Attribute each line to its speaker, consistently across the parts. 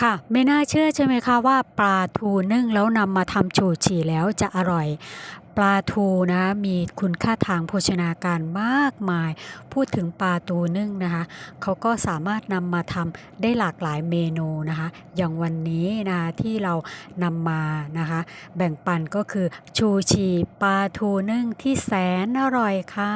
Speaker 1: ค่ะ ไม่น่าเชื่อใช่ไหมคะว่าปลาทูนึ่งแล้วนำมาทำชูชีแล้วจะอร่อย ปลาทูนะมีคุณค่าทางโภชนาการมากมาย พูดถึงปลาทูนึ่งนะคะเขาก็สามารถนำมาทำได้หลากหลายเมนูนะคะ อย่างวันนี้นะคะที่เรานำมานะคะ แบ่งปันก็คือชูชีปลาทูนึ่งที่แสนอร่อยค่ะ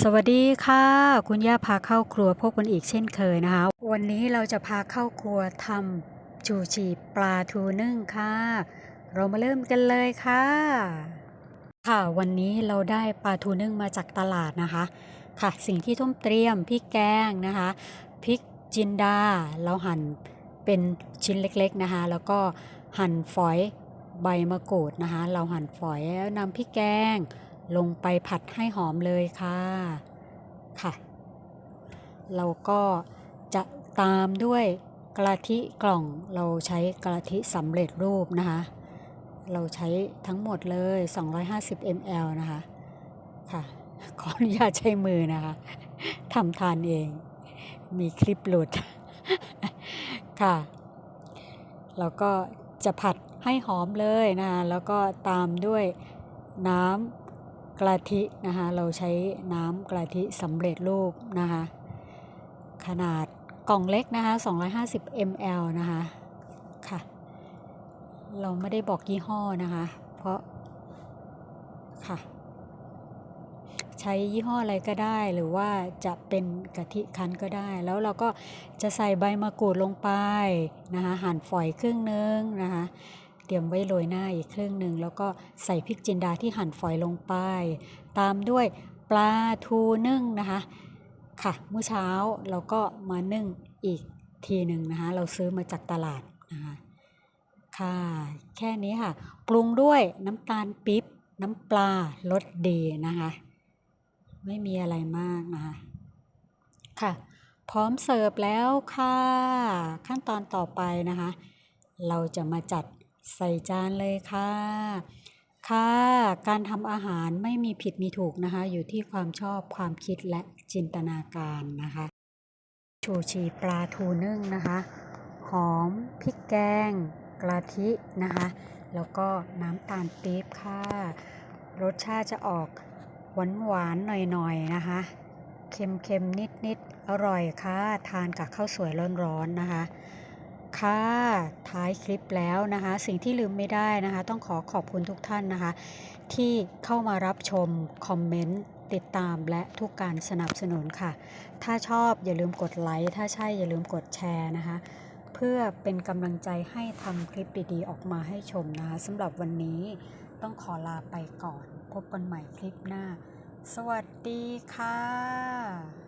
Speaker 1: สวัสดีค่ะ คุณย่าพาเข้าครัวพบกันอีกเช่นเคยนะคะ วันนี้เราจะพาเข้าครัวทำชูชีปลาทูนึ่งค่ะเรามาเริ่มกันเลยค่ะ ค่ะวันนี้เราได้ปลาทูนึ่งมาจากตลาดนะคะ ค่ะ สิ่งที่ต้องเตรียมพริกแกงนะคะพริกจินดาเราหั่นเป็นชิ้นเล็กๆนะคะ แล้วก็หั่นฝอยใบมะกรูดนะคะ เราหั่นฝอยแล้วนำพริกแกงลงไปผัดให้หอมเลยค่ะค่ะ เราก็จะตามด้วยกะทิกล่องเราใช้กะทิสำเร็จรูปนะคะ เราใช้ทั้งหมดเลย 250 ml นะคะค่ะขออนุญาตใช้มือนะคะทำทานเอง มีคลิปหลุดค่ะ แล้วก็จะผัดให้หอมเลยนะคะแล้วก็ตามด้วยน้ำกะทินะคะ เราใช้น้ำกะทิสำเร็จรูปนะคะ ขนาดกล่องเล็กนะคะ 250 ml นะคะคะ เราไม่ได้บอกยี่ห้อนะคะ เพราะค่ะ ใช้ยี่ห้ออะไรก็ได้หรือว่าจะเป็นกะทิคั้นก็ได้ แล้วเราก็จะใส่ใบมะกรูดลงไปนะคะหั่นฝอยครึ่งหนึงนะคะเตรียมไว้โรยหน้าอีกครึ่งหนึ่งแล้วก็ใส่พริกจินดาที่หั่นฝอยลงไป ตามด้วยปลาทูนึ่งนะคะค่ะเมื่อเช้าเราก็มานึ่งอีกทีหนึ่งนะคะ เราซื้อมาจากตลาดนะคะ ค่ะ แค่นี้ค่ะ ปรุงด้วยน้ำตาลปิ๊บ น้ำปลารสดีนะคะ ไม่มีอะไรมากนะคะค่ะ พร้อมเสิร์ฟแล้วค่ะ ขั้นตอนต่อไปนะคะ เราจะมาจัดใส่จานเลยค่ะ ค่ะ การทำอาหารไม่มีผิดมีถูกนะคะ อยู่ที่ความชอบความคิดและจินตนาการนะคะ ชูชีปลาทูนึ่งนะคะ หอมพริกแกง กะทินะคะ แล้วก็น้ำตาลปี๊บค่ะ รสชาติจะออกหวานหวานๆหน่อยๆนะคะ เค็มๆ นิดๆ อร่อยค่ะ ทานกับข้าวสวยร้อนๆนะคะค่ะท้ายคลิปแล้วนะคะ สิ่งที่ลืมไม่ได้นะคะ ต้องขอขอบคุณทุกท่านนะคะ ที่เข้ามารับชม คอมเมนต์ ติดตามและทุกการสนับสนุนค่ะ ถ้าชอบอย่าลืมกดไลค์ ถ้าใช่อย่าลืมกดแชร์นะคะ พื่อเป็นกำลังใจให้ทำคลิปดีๆ ออกมาให้ชมนะคะสำหรับวันนี้ต้องขอลาไปก่อน พบกันใหม่คลิปหน้า สวัสดีค่ะ